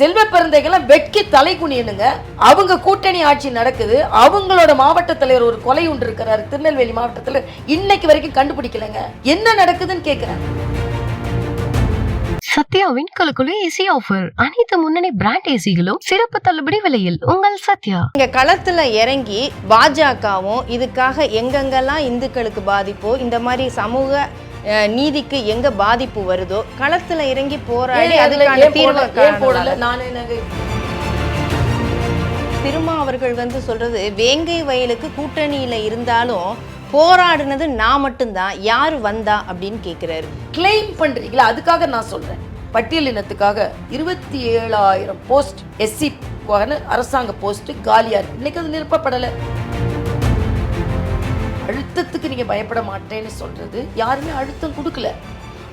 செல்வ பெருந்தைகள்லாம் வெட்கி தலை குனியனுங்க அவங்க கூட்டணி ஆட்சி நடக்குது. அவங்களோட மாவட்ட தலைவர் ஒரு கொலை உண்டு இருக்கிறாரு. திருநெல்வேலி மாவட்டத்துல இன்னைக்கு வரைக்கும் கண்டுபிடிக்கலங்க. என்ன நடக்குதுன்னு கேக்குறேன். சத்யாவின் குலுக்குலு ஏசி ஆஃபர் அனைத்து முன்னணி பிராண்ட் ஏசிகளும் சிறப்பு தள்ளுபடி விலையில். உங்கள் சத்யா. இங்க களத்துல இறங்கி பாஜகவும் இதுக்காக எங்கெங்கெல்லாம் இந்துக்களுக்கு பாதிப்போ இந்த மாதிரி சமூக நீதிக்கு எங்க பாதிப்பு வருதோ களத்துல இறங்கி போராடி அதுக்கான தீர்வு போடல? நானே திருமா அவர்கள் வந்து சொல்றது வேங்கை வயலுக்கு கூட்டணியில இருந்தாலும் போராடினது நான் மட்டும்தான் யாரு வந்தா அப்படின்னு கேக்குறாரு. கிளைம் பண்றீங்களா? அதுக்காக நான் சொல்றேன். பட்டியலினத்துக்காக இருபத்தி ஏழாயிரம் போஸ்ட் எஸ்சி அரசாங்க போஸ்ட் காலியா இருக்கு. இன்னைக்கு அது நிரப்பப்படலை. அழுத்தத்துக்கு நீங்க பயப்பட மாட்டேன்னு சொல்றது யாருமே அழுத்தம் கொடுக்கல.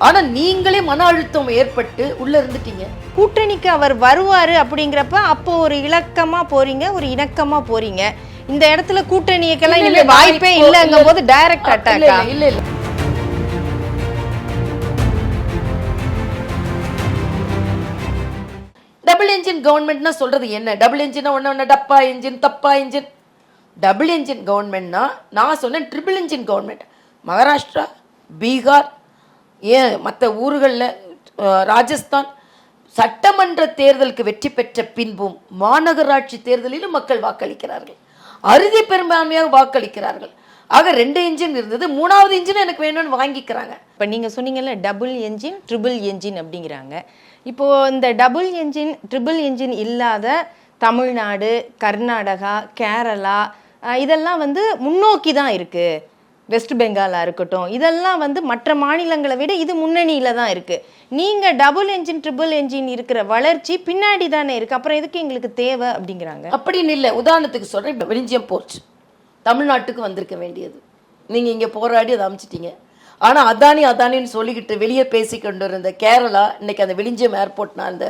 ஆனா நீங்களே மன அழுத்தம் ஏற்பட்டு உள்ள இருந்துட்டீங்க. கூட்டணிக்கு அவர் வருவாரு அப்படிங்கிறப்ப அப்போ ஒரு இலக்கமா போறீங்க ஒரு இணக்கமா போறீங்க. இந்த இடத்துல கூட்டணிக்கெல்லாம் இனிமே வாய்ப்பே இல்லைங்கும் போது டைரக்ட் இல்ல அட்டாக்கா இல்ல, இல்ல டபுள் என்ஜின் கவர்மெண்ட்னா சொல்றது என்ன? டபுள் என்ஜினா ஒன்று ஒன்று டப்பா என்ஜின் தப்பா என்ஜின் டபுள் என்ஜின் கவர்மெண்ட்னா நான் சொன்னேன் triple engine government. Maharashtra Bihar ஏன் மற்ற ஊர்களில் ராஜஸ்தான். சட்டமன்ற தேர்தலுக்கு வெற்றி பெற்ற பின்பும் மாநகராட்சி தேர்தலிலும் மக்கள் வாக்களிக்கிறார்கள். அறுதி பெரும்பான்மையாக வாக்களிக்கிறார்கள். ஆக ரெண்டு இன்ஜின் இருந்தது. மூணாவது இன்ஜின் எனக்கு வேணும்னு வாங்கிக்கிறாங்க. இப்போ நீங்கள் சொன்னீங்கல்ல டபுள் என்ஜின் ட்ரிபிள் என்ஜின் அப்படிங்கிறாங்க. இப்போது இந்த டபுள் என்ஜின் ட்ரிபிள் என்ஜின் இல்லாத தமிழ்நாடு கர்நாடகா கேரளா இதெல்லாம் வந்து முன்னோக்கி தான் இருக்குது வெஸ்ட் பெங்காலாக இருக்கட்டும் இதெல்லாம் வந்து மற்ற மாநிலங்களை விட இது முன்னணியில் தான் இருக்குது நீங்கள் டபுள் என்ஜின் ட்ரிபிள் என்ஜின் இருக்கிற வளர்ச்சி பின்னாடி தானே இருக்குது அப்புறம் எதுக்கு எங்களுக்கு தேவை அப்படிங்கிறாங்க. அப்படின்னு இல்லை. உதாரணத்துக்கு சொல்கிறேன் இப்போ வெளிஞ்சியம் போர்ட். தமிழ்நாட்டுக்கு வந்திருக்க வேண்டியது. நீங்கள் இங்கே போராடி அதை அமைச்சிட்டீங்க. ஆனால் அதானி அதானின்னு சொல்லிக்கிட்டு வெளியே பேசி கொண்டு இருந்த கேரளா இன்னைக்கு அந்த விழிஞ்சியம் ஏர்போர்ட்னால் அந்த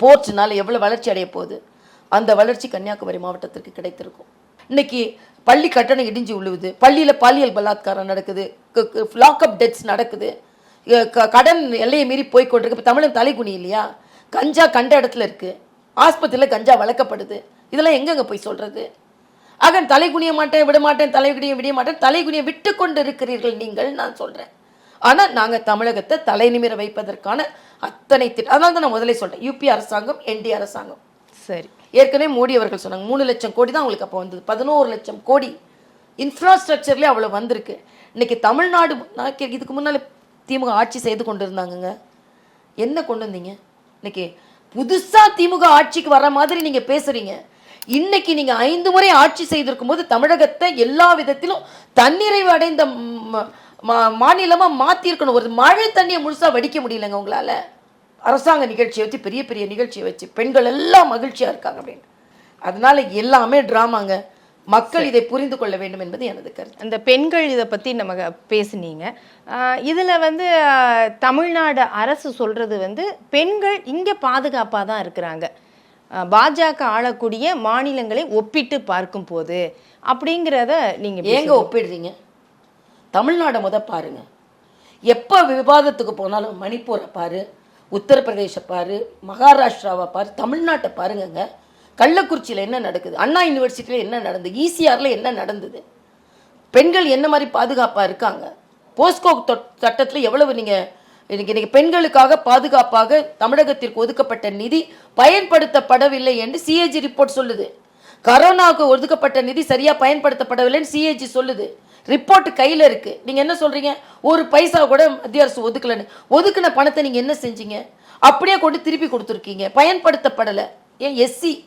போர்ட்ஸ்னால எவ்வளோ வளர்ச்சி அடைய போகுது? அந்த வளர்ச்சி கன்னியாகுமரி மாவட்டத்திற்கு கிடைத்திருக்கும். இன்னைக்கு பள்ளி கட்டணம் இடிஞ்சு விழுவுது. பள்ளியில் பாலியல் பலாத்காரம் நடக்குது. லாக்அப் டெத்ஸ் நடக்குது. க- கடன் எல்லையை மீறி போய் கொண்டிருக்கு இப்போ தமிழன் தலைகுனி இல்லையா? கஞ்சா கண்ட இடத்துல இருக்குது ஆஸ்பத்திரியில் கஞ்சா வளர்க்கப்படுது. இதெல்லாம் எங்கெங்கே போய் சொல்கிறது ஆக தலைகுனிய மாட்டேன் விட மாட்டேன் தலை விட மாட்டேன் தலை விட்டு கொண்டு இருக்கிறீர்கள் நீங்கள் நான் சொல்கிறேன் ஆனால் நாங்கள் தமிழகத்தை தலை நிமிர வைப்பதற்கான அத்தனை திட்டம் அதனால தான் நான் முதலே சொல்கிறேன் யூபி அரசாங்கம் என்டி அரசாங்கம். சரி. ஏற்கனவே மோடி அவர்கள் சொன்னாங்க மூணு லட்சம் கோடி தான் அவங்களுக்கு அப்போ வந்தது. பதினோரு லட்சம் கோடி இன்ஃப்ராஸ்ட்ரக்சர்லேயே அவ்வளோ வந்திருக்கு? இன்றைக்கி தமிழ்நாடு நான் கே- இதுக்கு முன்னால் திமுக ஆட்சி செய்து கொண்டு இருந்தாங்கங்க என்ன கொண்டு வந்தீங்க? இன்னைக்கு புதுசாக திமுக ஆட்சிக்கு வர மாதிரி நீங்கள் பேசுகிறீங்க இன்னைக்கு நீங்கள் ஐந்து முறை ஆட்சி செய்திருக்கும் போது தமிழகத்தை எல்லா விதத்திலும் தன்னிறைவு அடைந்த மாநிலமாக மா- ஒரு மழை தண்ணியை முழுசா வடிக்க முடியலங்க உங்களால். அரசாங்க நிகழ்ச்சியை வச்சு பெரிய பெரிய நிகழ்ச்சியை வச்சு பெண்கள் எல்லாம் மகிழ்ச்சியா இருக்காங்க அப்படின்னு. அதனால எல்லாமே டிராமாங்க. மக்கள் இதை புரிந்து கொள்ள வேண்டும் என்பது எனது கருத்து. அந்த பெண்கள் இதை பற்றி நம்ம பேசுனீங்க. இதில் வந்து தமிழ்நாடு அரசு சொல்கிறது வந்து பெண்கள் இங்கே பாதுகாப்பாக தான் இருக்கிறாங்க. பாஜக ஆளக்கூடிய மாநிலங்களை ஒப்பிட்டு பார்க்கும் போது அப்படிங்கிறத நீங்கள் ஏங்க ஒப்பிடுறீங்க? தமிழ்நாடை முத பாருங்க. எப்போ விவாதத்துக்கு போனாலும் மணிப்பூரை பாரு உத்தரப்பிரதேச பாரு மகாராஷ்டிராவை பாரு தமிழ்நாட்டை பாருங்கங்க. கள்ளக்குறிச்சியில் என்ன நடக்குது? அண்ணா யூனிவர்சிட்டியில் என்ன நடந்தது? ஈசிஆரில் என்ன நடந்தது? பெண்கள் என்ன மாதிரி பாதுகாப்பாக இருக்காங்க? போஸ்கோ சட்டத்தில் எவ்வளவு நீங்கள் இன்னைக்கு இன்னைக்கு பெண்களுக்காக பாதுகாப்பாக தமிழகத்திற்கு ஒதுக்கப்பட்ட நிதி பயன்படுத்தப்படவில்லை என்று சிஏஜி ரிப்போர்ட் சொல்லுது. கரோனாவுக்கு ஒதுக்கப்பட்ட நிதி சரியாக பயன்படுத்தப்படவில்லைன்னு சிஏஜி சொல்லுது. ரிப்போர்ட் கையில் இருக்குது நீங்கள் என்ன சொல்கிறீங்க ஒரு பைசா கூட மத்திய அரசு ஒதுக்கலன்னு. ஒதுக்குன பணத்தை நீங்கள் என்ன செஞ்சீங்க? அப்படியே கொண்டு திருப்பி கொடுத்துருக்கீங்க. பயன்படுத்தப்படலை. ஏன் எஸ்சி?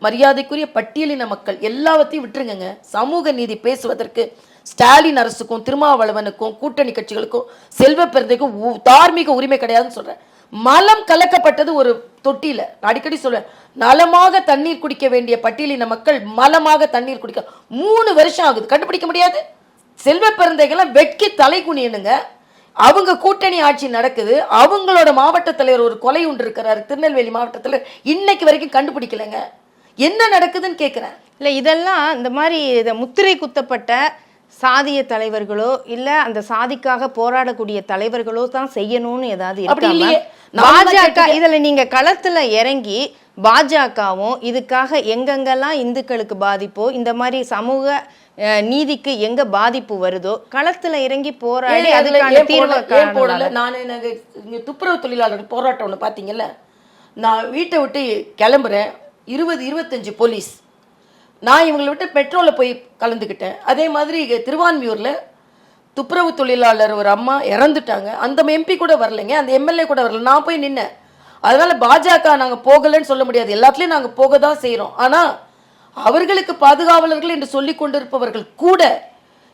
மரியாதைக்குரிய பட்டியலின மக்கள் எல்லாவற்றையும் விட்டுருங்கங்க. சமூக நீதி பேசுவதற்கு ஸ்டாலின் அரசுக்கும் திருமாவளவனுக்கும் கூட்டணி கட்சிகளுக்கும் செல்வ பிறந்தைக்கும் உ- தார்மீக உரிமை கிடையாதுன்னு சொல்கிறேன் மலம் கலக்கப்பட்டது ஒரு தொட்டியில். நான் அடிக்கடி சொல்கிறேன் நலமாக தண்ணீர் குடிக்க வேண்டிய பட்டியலின மக்கள் மலமாக தண்ணீர் குடிக்க மூணு வருஷம் ஆகுது. கண்டுபிடிக்க முடியாது? செல்வ பெருந்தைகள்லாம் வெட்கி தலை குனியனுங்க அவங்க கூட்டணி ஆட்சி நடக்குது அவங்களோட மாவட்ட தலைவர் ஒரு கொலை உண்டு இருக்கிறாரு திருநெல்வேலி மாவட்டத்துல இன்னைக்கு வரைக்கும் கண்டுபிடிக்கலைங்க என்ன நடக்குதுன்னு கேட்குறேன் இல்லை இதெல்லாம் இந்த மாதிரி இதை முத்திரை குத்தப்பட்ட சாதிய தலைவர்களோ இல்ல அந்த சாதிக்காக போராடக்கூடிய தலைவர்களோ தான் செய்யணும்னு ஏதாவது அப்படி இல்லையே. பாஜக. இதுல நீங்க களத்துல இறங்கி பாஜகவும் இதுக்காக எங்கெங்கெல்லாம் இந்துக்களுக்கு பாதிப்போ இந்த மாதிரி சமூக நீதிக்கு எங்க பாதிப்பு வருதோ களத்துல இறங்கி போராடி அதுக்கான தீர்வை போடல- நான் எனக்கு இங்க துப்புரவு தொழிலாளர்கள் போராட்டம் ஒன்று பார்த்தீங்கல்ல நான் வீட்டை விட்டு கிளம்புறேன். இருபது இருபத்தஞ்சு போலீஸ். நான் இவங்களை விட்டு பெட்ரோலை போய் கலந்துக்கிட்டேன். அதே மாதிரி திருவான்மியூர்ல துப்புரவு தொழிலாளர் ஒரு அம்மா இறந்துட்டாங்க. அந்த எம்பி கூட வரலைங்க. அந்த எம்எல்ஏ கூட வரல. நான் போய் நின்னேன். அதனால பாஜக நாங்க போகலைன்னு சொல்ல முடியாது. எல்லாத்துலயும் நாங்க போக தான் செய்றோம். ஆனா அவர்களுக்கு பாதுகாவலர்கள் என்று சொல்லிக் கொண்டிருப்பவர்கள் கூட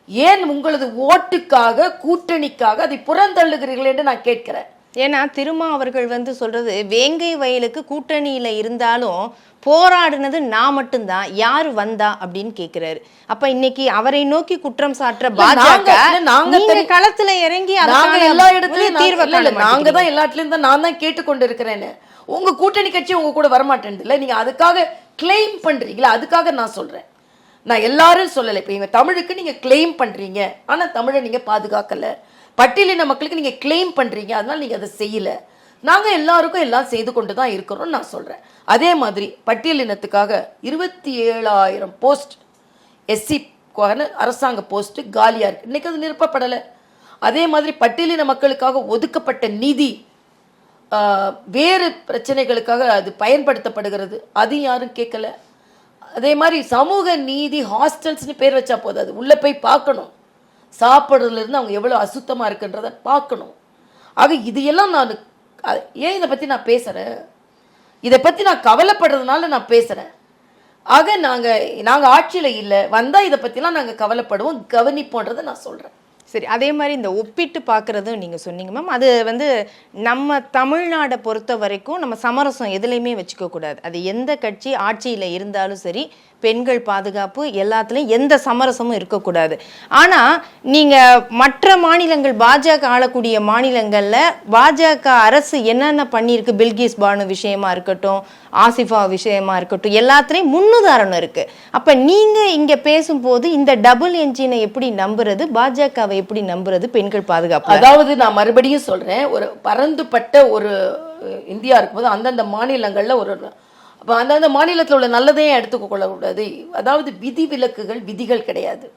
ஏன் உங்களது ஓட்டுக்காக கூட்டணிக்காக அதை புறந்தள்ளுகிறீர்கள் என்று நான் கேட்கிறேன். ஏன்னா திருமா அவர்கள் வந்து சொல்றது வேங்கை வயலுக்கு கூட்டணியில இருந்தாலும் போராடினது நான் மட்டும்தான் யாரு வந்தா அப்படின்னு கேக்குறாரு அப்ப இன்னைக்கு அவரை நோக்கி குற்றம் இல்ல, பாஜக நாங்க- களத்துல இறங்கி எல்லா இடத்துலயும் தீர்வை நாங்க-. தான் எல்லா இடத்துலயும் தான் நான் தான் கேட்டுக்கொண்டு இருக்கிறேன்னு உங்க கூட்டணி கட்சி உங்க கூட வரமாட்டேன் இல்ல நீங்க அதுக்காக கிளைம் பண்ணுறீங்களா அதுக்காக நான் சொல்கிறேன் நான் எல்லாரும் சொல்லலை. இப்போ இவங்க தமிழுக்கு நீங்கள் கிளைம் பண்ணுறீங்க ஆனால் தமிழை நீங்கள் பாதுகாக்கலை. பட்டியலின மக்களுக்கு நீங்கள் கிளைம் பண்ணுறீங்க அதனால் நீங்கள் அதை செய்யல. நாங்கள் எல்லாருக்கும் எல்லாம் செய்து கொண்டு தான் இருக்கிறோம்னு நான் சொல்கிறேன் அதே மாதிரி பட்டியலினத்துக்காக இருபத்தி ஏழாயிரம் போஸ்ட் எஸ்சி அரசாங்க போஸ்ட்டு காலியாக இருக்குது இன்றைக்கி அது நிரப்பப்படலை. அதே மாதிரி பட்டியலின மக்களுக்காக ஒதுக்கப்பட்ட நிதி வேறு பிரச்சனைகளுக்காக அது பயன்படுத்தப்படுகிறது. அது யாரும் கேட்கல. அதே மாதிரி சமூக நீதி ஹாஸ்டல்ஸ்னு பேர் வச்சா போதும். அது உள்ளே போய் பார்க்கணும். சாப்பிட்றதுல இருந்து அவங்க எவ்வளோ அசுத்தமாக இருக்குன்றத பார்க்கணும். ஆக இதையெல்லாம் நான் ஏன் இதை பற்றி நான் பேசுகிறேன் இதை பற்றி நான் கவலைப்படுறதுனால நான் பேசுகிறேன் ஆக நாங்கள் நாங்கள் ஆட்சியில் இல்லை. வந்தால் இதை பற்றிலாம் நாங்கள் கவலைப்படுவோம். கவனிப்போன்றதை நான் சொல்கிறேன் சரி அதே மாதிரி இந்த ஒப்பிட்டு பார்க்குறதும் நீங்கள் சொன்னீங்க மேம் அது வந்து நம்ம தமிழ்நாடை பொறுத்த வரைக்கும் நம்ம சமரசம் எதுலேயுமே வச்சுக்கக்கூடாது. அது எந்த கட்சி ஆட்சியில் இருந்தாலும் சரி பெண்கள் பாதுகாப்பு எல்லாத்துலேயும் எந்த சமரசமும் இருக்கக்கூடாது. ஆனால் நீங்கள் மற்ற மாநிலங்கள் பாஜக ஆளக்கூடிய மாநிலங்களில் பாஜக அரசு என்னென்ன பண்ணியிருக்கு? பில்கிஸ் பானு விஷயமா இருக்கட்டும் ஆசிஃபா விஷயமா இருக்கட்டும் எல்லாத்துலேயும் முன்னுதாரணம் இருக்கு. அப்போ நீங்கள் இங்கே பேசும்போது இந்த டபுள் என்ஜினை எப்படி நம்புறது? பாஜகவை எப்படி நம்புறது? பெண்கள் பாதுகாப்பு அதாவது நான் மறுபடியும் சொல்றேன் ஒரு பரந்துபட்ட ஒரு இந்தியா இருக்கும்போது அந்தந்த மாநிலங்களில் ஒரு அப்போ அந்தந்த மாநிலத்தில் உள்ள நல்லதையும் எடுத்துக்க கொள்ளக்கூடாது அதாவது விதி விலக்குகள் விதிகள் கிடையாது.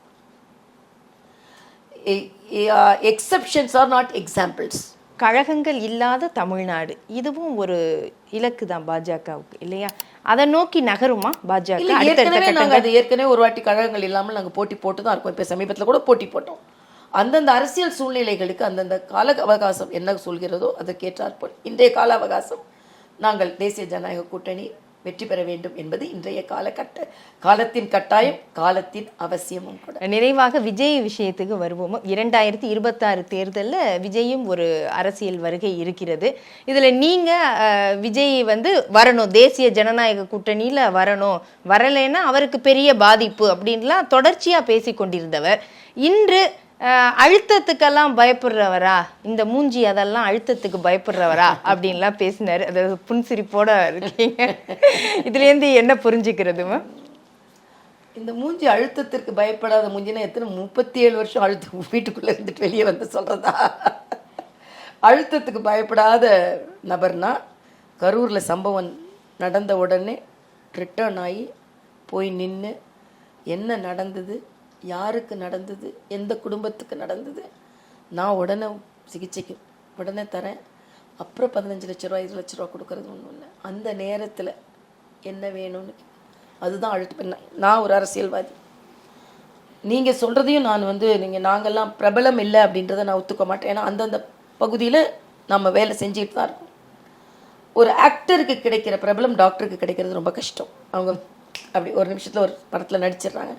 எக்ஸப்ஷன்ஸ் ஆர் நாட் எக்ஸாம்பிள்ஸ் கழகங்கள் இல்லாத தமிழ்நாடு. இதுவும் ஒரு இலக்கு தான் பாஜகவுக்கு இல்லையா? அதை நோக்கி நகருமா பாஜக? ஏற்கனவே நாங்கள் அது ஏற்கனவே ஒரு வாட்டி கழகங்கள் இல்லாமல் நாங்கள் போட்டி போட்டு தான் இருக்கோம் இப்போ சமீபத்தில் கூட போட்டி போட்டோம். அந்தந்த அரசியல் சூழ்நிலைகளுக்கு அந்தந்த கால அவகாசம் என்ன சொல்கிறதோ அதற்கேற்றாற்போல் இன்றைய கால அவகாசம் நாங்கள் தேசிய ஜனநாயக கூட்டணி வெற்றி பெற வேண்டும் என்பது இன்றைய காலகட்ட காலத்தின் கட்டாயம் காலத்தின் அவசியமும் கூட. நிறைவாக விஜய் விஷயத்துக்கு வருவோம். இரண்டாயிரத்தி இருபத்தாறு தேர்தலில் விஜயும் ஒரு அரசியல் வருகை இருக்கிறது. இதில் நீங்கள் விஜய் வந்து வரணும். தேசிய ஜனநாயக கூட்டணியில் வரணும். வரலைன்னா அவருக்கு பெரிய பாதிப்பு அப்படின்லாம் தொடர்ச்சியாக பேசி கொண்டிருந்தவர் இன்று அழுத்தத்துக்கெல்லாம் பயப்படுறவரா? இந்த மூஞ்சி அதெல்லாம் அழுத்தத்துக்கு பயப்படுறவரா? அப்படின்லாம் பேசினார். அது புன்சிரிப்போட இருக்கீங்க. இதுலேருந்து என்ன புரிஞ்சுக்கிறது மேம் இந்த மூஞ்சி அழுத்தத்திற்கு பயப்படாத மூஞ்சினா எத்தனை? முப்பத்தி ஏழு வருஷம் அழுத்தம் வீட்டுக்குள்ளே இருந்துட்டு வெளியே வந்து சொல்கிறதா அழுத்தத்துக்கு பயப்படாத நபர்னா கரூரில் சம்பவம் நடந்த உடனே ரிட்டர்ன் ஆகி போய் நின்று என்ன நடந்தது? யாருக்கு நடந்தது? எந்த குடும்பத்துக்கு நடந்தது? நான் உடனே சிகிச்சைக்கு உடனே தரேன். அப்புறம் பதினஞ்சு லட்ச ரூபா இருபது லட்ச ரூபா கொடுக்கறது ஒன்றும் இல்லை அந்த நேரத்தில் என்ன வேணும்னு அதுதான் அழுத்தம் நான் ஒரு அரசியல்வாதி. நீங்கள் சொல்கிறதையும் நான் வந்து நீங்கள் நாங்கள்லாம் பிரபலம் இல்லை அப்படின்றத நான் ஒத்துக்க மாட்டேன். ஏன்னா அந்தந்த பகுதியில் நம்ம வேலை செஞ்சுட்டு தான் இருக்கோம். ஒரு ஆக்டருக்கு கிடைக்கிற பிரபலம் டாக்டருக்கு கிடைக்கிறது ரொம்ப கஷ்டம். அவங்க அப்படி ஒரு நிமிஷத்தில் ஒரு படத்தில் நடிச்சிடுறாங்க.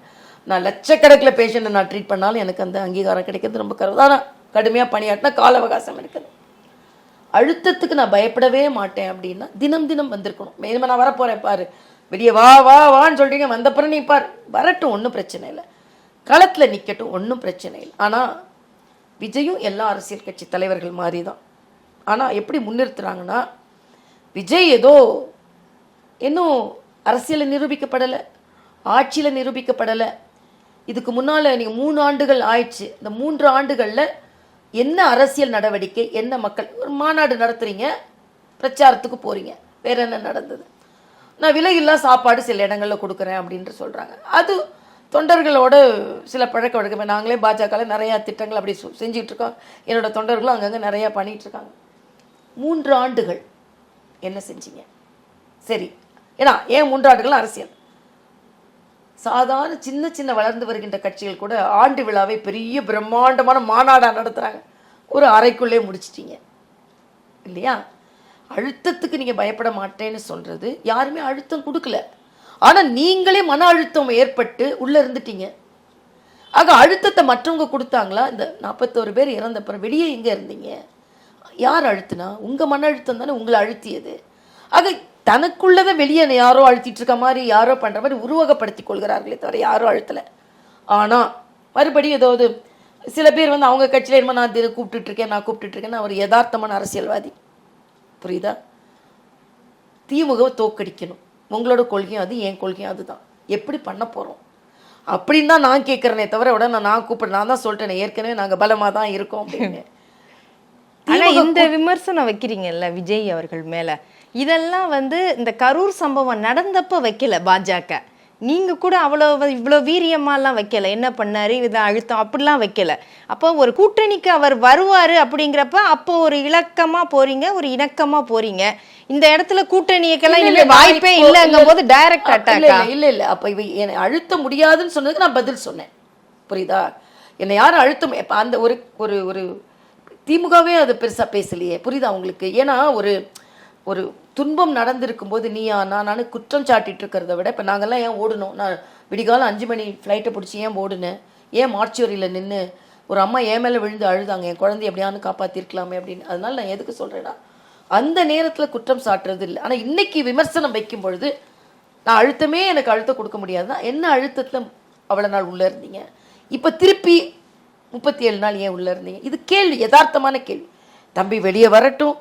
நான் லட்சக்கணக்கில் பேஷண்ட்டை நான் ட்ரீட் பண்ணாலும் எனக்கு அந்த அங்கீகாரம் கிடைக்கிறது ரொம்ப கருவு ஆனால் கடுமையாக பணியாட்டினா கால அவகாசம் இருக்குது. அழுத்தத்துக்கு நான் பயப்படவே மாட்டேன் அப்படின்னா தினம் தினம் வந்திருக்கணும். மேலும் நான் வரப்போகிறேன் பாரு. வெளியே வா வா வான்னு சொல்கிறீங்க வந்தப்புறம் நீ பார். வரட்டும் ஒன்றும் பிரச்சனை இல்லை. களத்தில் நிற்கட்டும் ஒன்றும் பிரச்சனை இல்லை. ஆனால் விஜயும் எல்லா அரசியல் கட்சி தலைவர்கள் மாதிரி தான் ஆனால் எப்படி முன்னிறுத்துறாங்கன்னா விஜய் ஏதோ இன்னும் அரசியலில் நிரூபிக்கப்படலை ஆட்சியில் நிரூபிக்கப்படலை இதுக்கு முன்னால் நீங்கள் மூணு ஆண்டுகள் ஆயிடுச்சு. இந்த மூன்று ஆண்டுகளில் என்ன அரசியல் நடவடிக்கை என்ன மக்கள் ஒரு மாநாடு நடத்துகிறீங்க பிரச்சாரத்துக்கு போகிறீங்க வேற என்ன நடந்தது? நான் விலையில்லா சாப்பாடு சில இடங்களில் கொடுக்குறேன் அப்படின்ட்டு சொல்கிறாங்க அது தொண்டர்களோட சில பழக்க வழக்கமே. நாங்களே பாஜகவில் நிறையா திட்டங்கள் அப்படி செஞ்சிகிட்ருக்கோம் என்னோடய இருக்கோம். தொண்டர்களும் அங்கங்கே நிறையா பண்ணிகிட்ருக்காங்க மூன்று ஆண்டுகள் என்ன செஞ்சீங்க? சரி. ஏன்னா ஏன் மூன்று ஆண்டுகள் அரசியல்? சாதாரண சின்ன சின்ன வளர்ந்து வருகின்ற கட்சிகள் கூட ஆண்டு விழாவை பெரிய பிரம்மாண்டமான மாநாடாக நடத்துகிறாங்க ஒரு அறைக்குள்ளே முடிச்சிட்டீங்க. இல்லையா? அழுத்தத்துக்கு நீங்கள் பயப்பட மாட்டேன்னு சொல்கிறது யாருமே அழுத்தம் கொடுக்கல. ஆனால் நீங்களே மன அழுத்தம் ஏற்பட்டு உள்ளே இருந்துட்டீங்க. ஆக அழுத்தத்தை மற்றவங்க கொடுத்தாங்களா? இந்த நாற்பத்தோரு பேர் இறந்தப்புறம் வெளியே எங்கே இருந்தீங்க? யார் அழுத்துனா? உங்கள் மன அழுத்தம் தானே உங்களை அழுத்தியது. ஆக தனக்குள்ளதை வெளியே யாரோ அழுத்திட்டு இருக்க மாதிரி யாரோ பண்ணுற மாதிரி உருவகப்படுத்திக் கொள்கிறார்களே தவிர யாரும் அழுத்தலை. ஆனால் மறுபடியும் ஏதாவது சில பேர் வந்து அவங்க கட்சியில் என்னமோ நான் இருக்கேன் நான் கூப்பிட்டுட்டு இருக்கேன்னு அவர் யதார்த்தமான அரசியல்வாதி. புரியுதா? திமுகவை தோக்கடிக்கணும். உங்களோட கொள்கையும் அது என் கொள்கையும் அதுதான். எப்படி பண்ண போகிறோம் அப்படின்னு தான் நான் கேட்குறேனே தவிர உடனே நான் கூப்பிட நான் தான் சொல்லிட்டேனே ஏற்கனவே நாங்கள் பலமாக தான் இருக்கோம் அப்படின்னு. ஆனா இந்த விமர்சனம் வைக்கிறீங்கல்ல விஜய் அவர்கள் மேல? இதெல்லாம் வந்து இந்த கரூர் சம்பவம் நடந்தப்ப வைக்கல பாஜக. நீங்க கூட அவ்வளவு இவ்வளோ வீரியமாலாம் வைக்கல. என்ன பண்ணாரு? இது அழுத்தம் அப்படிலாம் வைக்கல. அப்போ ஒரு கூட்டணிக்கு அவர் வருவாரு அப்படிங்கிறப்ப அப்போ ஒரு இலக்கமா போறீங்க ஒரு இணக்கமா போறீங்க. இந்த இடத்துல கூட்டணிக்கெல்லாம் இல்ல, இனிமே இல்ல, வாய்ப்பே இல்லைங்கும் போது டைரக்ட் அட்டாக்கா இல்ல, இல்ல. அப்ப இவ என்னை அழுத்த முடியாதுன்னு சொன்னதுக்கு நான் பதில் சொன்னேன். புரியுதா? என்னை யாரும் அழுத்தம் இப்ப அந்த ஒரு ஒரு ஒரு திமுகவே அது பெருசா பேசலையே. புரியுதா உங்களுக்கு? ஏன்னா ஒரு ஒரு துன்பம் நடந்திருக்கும் போது நீயா நான் குற்றம் சாட்டிட்டு இருக்கிறத விட இப்போ நாங்கெல்லாம் ஏன் ஓடணும்? நான் விடிகாலம் அஞ்சு மணி ஃப்ளைட்டை பிடிச்சி ஏன் ஓடுனேன்? ஏன் மார்ச்சுவரியில் நின்று ஒரு அம்மா என் மேலே விழுந்து அழுதாங்க என் குழந்தை எப்படியான்னு காப்பாற்றிருக்கலாமே அப்படின்னு. அதனால நான் எதுக்கு சொல்கிறேன்னா அந்த நேரத்தில் குற்றம் சாட்டுறது இல்லை. ஆனால் இன்னைக்கு விமர்சனம் வைக்கும் பொழுது நான் அழுத்தமே எனக்கு அழுத்தம் கொடுக்க முடியாதுன்னா என்ன அழுத்தத்தில் அவ்வளோ நாள் உள்ளே இருந்தீங்க? இப்போ திருப்பி முப்பத்தி ஏழு நாள் ஏன் உள்ளே இருந்தீங்க? இது கேள்வி யதார்த்தமான கேள்வி. தம்பி வெளியே வரட்டும்.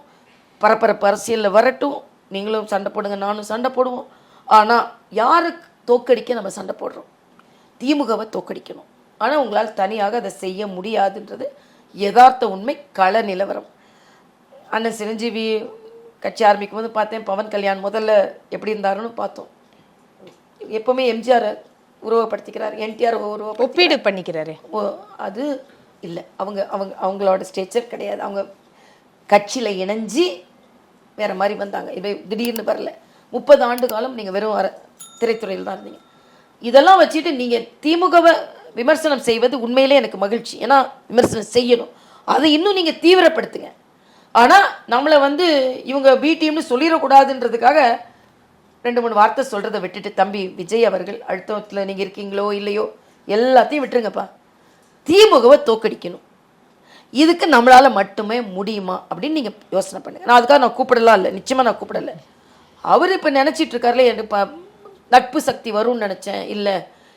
பரபரப்பு அரசியலில் வரட்டும். நீங்களும் சண்டை போடுங்க நானும் சண்டை போடுவோம். ஆனால் யாருக்கு தோக்கடிக்க நம்ம சண்டை போடுறோம்? திமுகவை தோக்கடிக்கணும். ஆனால் உங்களால் தனியாக அதை செய்ய முடியாதுன்றது யதார்த்த உண்மை கள நிலவரம். அண்ணன் சிரஞ்சீவி கட்சி ஆரம்பிக்கும் போது பார்த்தேன் பவன் கல்யாண் முதல்ல எப்படி இருந்தாருன்னு பார்த்தோம். எப்பவுமே எம்ஜிஆர் உருவப்படுத்திக்கிறார் என்டிஆர் உருவப்படுத்தி ஒப்பீடு பண்ணிக்கிறாரு. ஓ அது இல்லை. அவங்க அவங்க அவங்களோட ஸ்டேச்சர் கிடையாது. அவங்க கட்சியில் இணைஞ்சி வேற மாதிரி வந்தாங்க. இப்போ திடீர்னு வரல. முப்பது ஆண்டு காலம் நீங்கள் வெறும் வர திரைத்துறையில் தான் இருந்தீங்க. இதெல்லாம் வச்சுட்டு நீங்கள் திமுகவை விமர்சனம் செய்வது உண்மையிலே எனக்கு மகிழ்ச்சி. ஏன்னா விமர்சனம் செய்யணும். அதை இன்னும் நீங்கள் தீவிரப்படுத்துங்க. ஆனால் நம்மளை வந்து இவங்க பிடிஎம்னு சொல்லிடக்கூடாதுன்றதுக்காக ரெண்டு மூணு வார்த்தை சொல்கிறத விட்டுட்டு தம்பி விஜய் அவர்கள் அழுத்தத்தில் நீங்கள் இருக்கீங்களோ இல்லையோ எல்லாத்தையும் விட்டுருங்கப்பா. திமுகவை தோக்கடிக்கணும். இதுக்கு நம்மளால் மட்டுமே முடியுமா அப்படின்னு நீங்கள் யோசனை பண்ணுங்க. நான் அதுக்காக நான் கூப்பிடலாம் இல்லை. நிச்சயமாக நான் கூப்பிடலை. அவர் இப்போ நினச்சிட்டு இருக்காருல எனக்கு நட்பு சக்தி வரும்னு நினச்சேன். இல்லை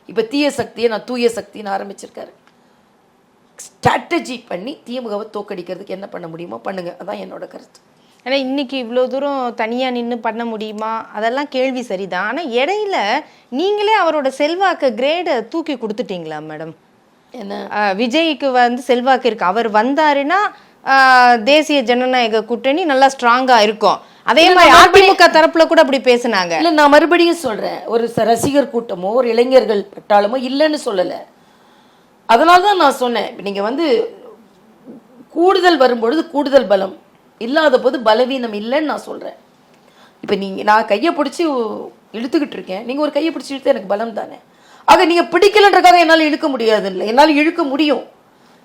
இப்போ தீய சக்தியை நான் தூய சக்தின்னு ஆரம்பிச்சிருக்காரு. ஸ்ட்ராட்டஜி பண்ணி திமுகவை தோக்கடிக்கிறதுக்கு என்ன பண்ண முடியுமோ பண்ணுங்க. அதான் என்னோட கருத்து. ஆனா இன்னைக்கு இவ்வளோ தூரம் தனியாக நின்று பண்ண முடியுமா? அதெல்லாம் கேள்வி சரிதான். ஆனால் இடையில நீங்களே அவரோட செல்வாக்கு கிரேடை தூக்கி கொடுத்துட்டீங்களா மேடம் விஜய்க்கு வந்து செல்வாக்கு இருக்கு. அவர் வந்தாருன்னா தேசிய ஜனநாயக கூட்டணி நல்லா ஸ்ட்ராங்கா இருக்கும். அதே மாதிரி அதிமுக தரப்புல கூட அப்படி பேசுனாங்க. இல்லை நான் மறுபடியும் சொல்கிறேன் ஒரு ரசிகர் கூட்டமோ ஒரு இளைஞர்கள் பட்டாளமோ இல்லைன்னு சொல்லலை. அதனால தான் நான் சொன்னேன். இப்ப நீங்க வந்து கூடுதல் வரும்பொழுது கூடுதல் பலம். இல்லாத போது பலவீனம் இல்லைன்னு நான் சொல்கிறேன் இப்போ நீங்கள் நான் கையை பிடிச்சி இழுத்துக்கிட்டு இருக்கேன். நீங்கள் ஒரு கையை பிடிச்சி இழுத்து எனக்கு பலம் தானே? ஆக நீங்கள் பிடிக்கலன்றக்காக என்னால் இழுக்க முடியாது இல்லை என்னால் இழுக்க முடியும்.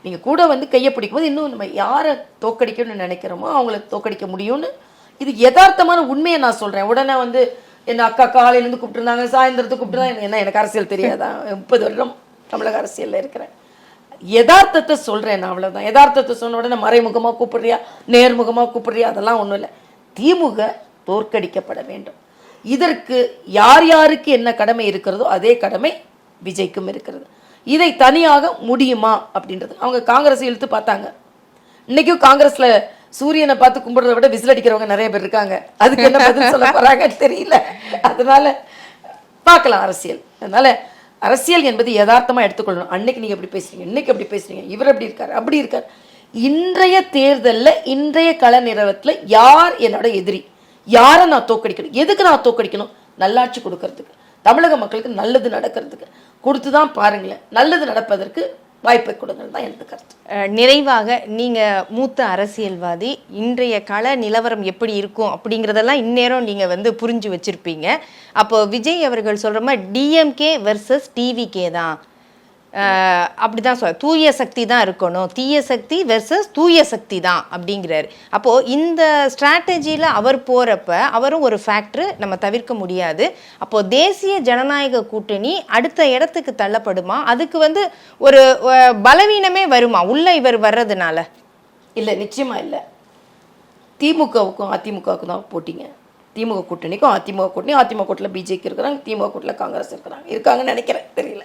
நீங்கள் கூட வந்து கையை பிடிக்கும்போது இன்னும் நம்ம யாரை தோக்கடிக்கணும்னு நினைக்கிறோமோ அவங்கள தோக்கடிக்க முடியும்னு இது யதார்த்தமான உண்மையை நான் சொல்கிறேன் உடனே வந்து என் அக்கா காலையிலேருந்து கூப்பிட்டுருந்தாங்க சாயந்தரத்துக்கு கூப்பிட்டுருந்தாங்க. என்ன எனக்கு அரசியல் தெரியாதா? முப்பது வருடம் தமிழக அரசியலில் இருக்கிறேன். யதார்த்தத்தை சொல்கிறேன் நான் அவ்வளோதான் யதார்த்தத்தை சொன்ன உடனே மறைமுகமாக கூப்பிடுறியா? நேர்முகமாக கூப்பிடுறியா? அதெல்லாம் ஒன்றும் இல்லை. திமுக தோற்கடிக்கப்பட வேண்டும். இதற்கு யார் யாருக்கு என்ன கடமை இருக்கிறதோ அதே கடமை விஜய்க்கும் இருக்கிறது. இதை தனியாக முடியுமா? அப்படின்றது. அவங்க காங்கிரஸ் இழுத்து பார்த்தாங்க. இன்னைக்கும் காங்கிரஸில் சூரியனை பார்த்து கும்பிடுறத விட விசில் அடிக்கிறவங்க நிறைய பேர் இருக்காங்க. அதுக்கு என்ன பதில் சொல்ல போறாங்கன்னு தெரியல. அதனால பார்க்கலாம் அரசியல். அதனால அரசியல் என்பது யதார்த்தமாக எடுத்துக்கொள்ளணும். அன்னைக்கு நீங்க எப்படி பேசுறீங்க இன்னைக்கு எப்படி பேசுறீங்க இவர் அப்படி இருக்காரு அப்படி இருக்கார். இன்றைய தேர்தலில் இன்றைய கள நிறவத்தில் யார் என்னோட எதிரி? யாரை நான் தோக்கடிக்கணும் எதுக்கு நான் தோக்கடிக்கணும் நல்லாட்சி கொடுக்கறதுக்கு தமிழக மக்களுக்கு நல்லது நடக்கிறதுக்கு. கொடுத்து தான் பாருங்களேன். நல்லது நடப்பதற்கு வாய்ப்பை கொடுங்கள் தான் எனக்கு கருத்து. நிறைவாக நீங்கள் மூத்த அரசியல்வாதி இன்றைய கள நிலவரம் எப்படி இருக்கும் அப்படிங்கிறதெல்லாம் இந்நேரம் நீங்கள் வந்து புரிஞ்சு வச்சுருப்பீங்க. அப்போது விஜய் அவர்கள் சொல்கிற மாதிரி டிஎம்கே வெர்சஸ் டிவிகே தான். அப்படி அப்படிதான் சொல் தூய சக்தி தான் இருக்கணும். தீய சக்தி வெர்சஸ் தூய சக்தி தான் அப்படிங்கிறாரு. அப்போ இந்த ஸ்ட்ராட்டஜியில் அவர் போறப்ப அவரும் ஒரு ஃபேக்டர் நம்ம தவிர்க்க முடியாது. அப்போ தேசிய ஜனநாயக கூட்டணி அடுத்த இடத்துக்கு தள்ளப்படுமா? அதுக்கு வந்து ஒரு பலவீனமே வருமா? உள்ள இவர் வர்றதுனால. இல்லை நிச்சயமா இல்லை. திமுகவுக்கும் அதிமுகவுக்கும் தான் போட்டிங்க. திமுக கூட்டணிக்கும் அதிமுக கூட்டணி அதிமுக கூட்டில் பிஜேபி இருக்கிறாங்க திமுக கூட்டில் காங்கிரஸ் இருக்கிறாங்க. இருக்காங்கன்னு நினைக்கிறேன். தெரியல.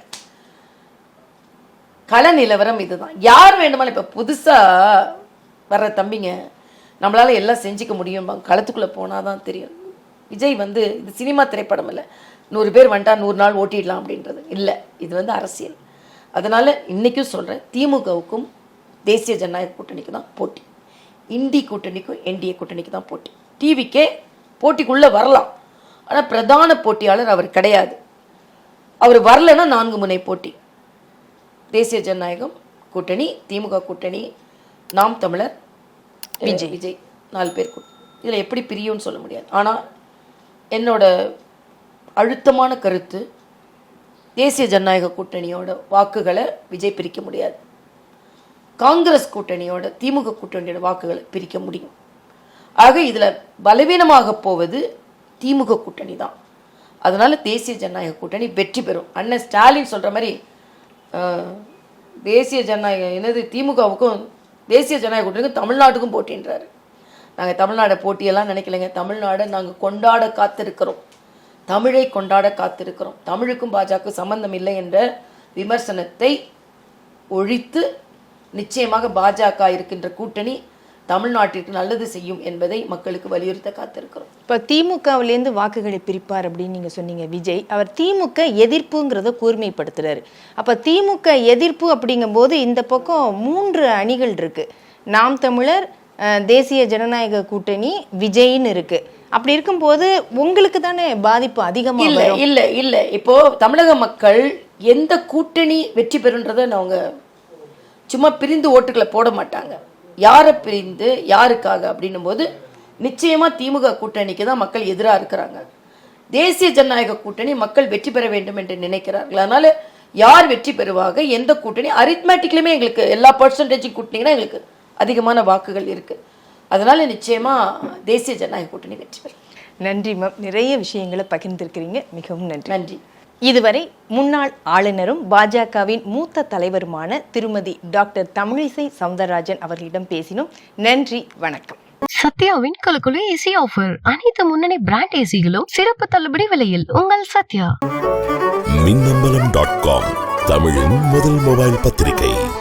கள நிலவரம் இதுதான். யார் வேண்டுமானாலும் இப்போ புதுசாக வர்ற தம்பிங்க நம்மளால் எல்லாம் செஞ்சுக்க முடியும். களத்துக்குள்ளே போனால் தான் தெரியும். விஜய் வந்து இது சினிமா திரைப்படம் இல்லை. நூறு பேர் வந்துட்டா நூறு நாள் ஓட்டிடலாம் அப்படின்றது. இல்லை இது வந்து அரசியல். அதனால் இன்றைக்கும் சொல்கிறேன் திமுகவுக்கும் தேசிய ஜனநாயக கூட்டணிக்கு தான் போட்டி. இந்தி கூட்டணிக்கும் என்டிஏ கூட்டணிக்கு தான் போட்டி. டிவிக்கே போட்டிக்குள்ளே வரலாம். ஆனால் பிரதான போட்டியாளர் அவர் கிடையாது. அவர் வரலைன்னா நான்கு முனை போட்டி. தேசிய ஜனநாயகம் கூட்டணி திமுக கூட்டணி நாம் தமிழர் விஜய். விஜய் நாலு பேர் இதில் எப்படி பிரியும்னு சொல்ல முடியாது. ஆனால் என்னோட அழுத்தமான கருத்து தேசிய ஜனநாயக கூட்டணியோட வாக்குகளை விஜய் பிரிக்க முடியாது. காங்கிரஸ் கூட்டணியோட திமுக கூட்டணியோட வாக்குகளை பிரிக்க முடியும். ஆக இதில் பலவீனமாக போவது திமுக கூட்டணி தான் அதனால தேசிய ஜனநாயக கூட்டணி வெற்றி பெறும். அண்ணன் ஸ்டாலின் சொல்ற மாதிரி தேசிய ஜனநாயக என்னது திமுகவுக்கும் தேசிய ஜனநாயக கூட்டணிக்கும் தமிழ்நாட்டுக்கும் போட்டின்றாரு. நாங்கள் தமிழ்நாடை போட்டியெல்லாம் நினைக்கலைங்க. தமிழ்நாடை நாங்கள் கொண்டாட காத்திருக்கிறோம். தமிழை கொண்டாட காத்திருக்கிறோம். தமிழுக்கும் பாஜக சம்பந்தம் இல்லை என்ற விமர்சனத்தை ஒழித்து நிச்சயமாக பாஜக இருக்கின்ற கூட்டணி தமிழ்நாட்டிற்கு நல்லது செய்யும் என்பதை மக்களுக்கு வலியுறுத்த காத்திருக்கிறோம். இப்போ திமுகவிலேருந்து வாக்குகளை பிரிப்பார் அப்படின்னு நீங்கள் சொன்னீங்க விஜய். அவர் திமுக எதிர்ப்புங்கிறத கூர்மைப்படுத்துறாரு. அப்போ திமுக எதிர்ப்பு அப்படிங்கும்போது இந்த பக்கம் மூன்று அணிகள் இருக்கு. நாம் தமிழர் தேசிய ஜனநாயக கூட்டணி விஜய்னு இருக்கு. அப்படி இருக்கும்போது உங்களுக்கு தானே பாதிப்பு அதிகமாக இல்ல இல்ல இல்ல. இப்போ தமிழக மக்கள் எந்த கூட்டணி வெற்றி பெறுன்றதை அவங்க சும்மா பிரிந்து ஓட்டுகளை போட மாட்டாங்க. யாரை பிரிந்து யாருக்காக அப்படின்னும் போது நிச்சயமா திமுக கூட்டணிக்கு தான் மக்கள் எதிராக இருக்கிறாங்க. தேசிய ஜனநாயக கூட்டணி மக்கள் வெற்றி பெற வேண்டும் என்று நினைக்கிறார்கள். அதனால யார் வெற்றி பெறுவாங்க எந்த கூட்டணி? அரித்மேட்டிக்லையுமே எங்களுக்கு எல்லா பர்சன்டேஜும் கூட்டினீங்கன்னா எங்களுக்கு அதிகமான வாக்குகள் இருக்கு. அதனால நிச்சயமா தேசிய ஜனநாயக கூட்டணி வெற்றி பெறும். நன்றி மேம் நிறைய விஷயங்களை பகிர்ந்திருக்கிறீங்க. மிகவும் நன்றி. நன்றி. இதுவரை முன்னாள் ஆளுநரும் பாஜகவின் மூத்த தலைவருமான திருமதி டாக்டர் தமிழிசை சவுந்தரராஜன் அவர்களிடம் பேசினோம். நன்றி வணக்கம். சத்யாவின் குலுக்குலு ஏசி ஆஃபர் அனைத்து முன்னணி பிராண்ட் ஏசிகளும் சிறப்பு தள்ளுபடி விலையில். உங்கள் சத்யா. மின்னம்பலம் டாட் காம் தமிழின் முதல் மொபைல் பத்திரிகை.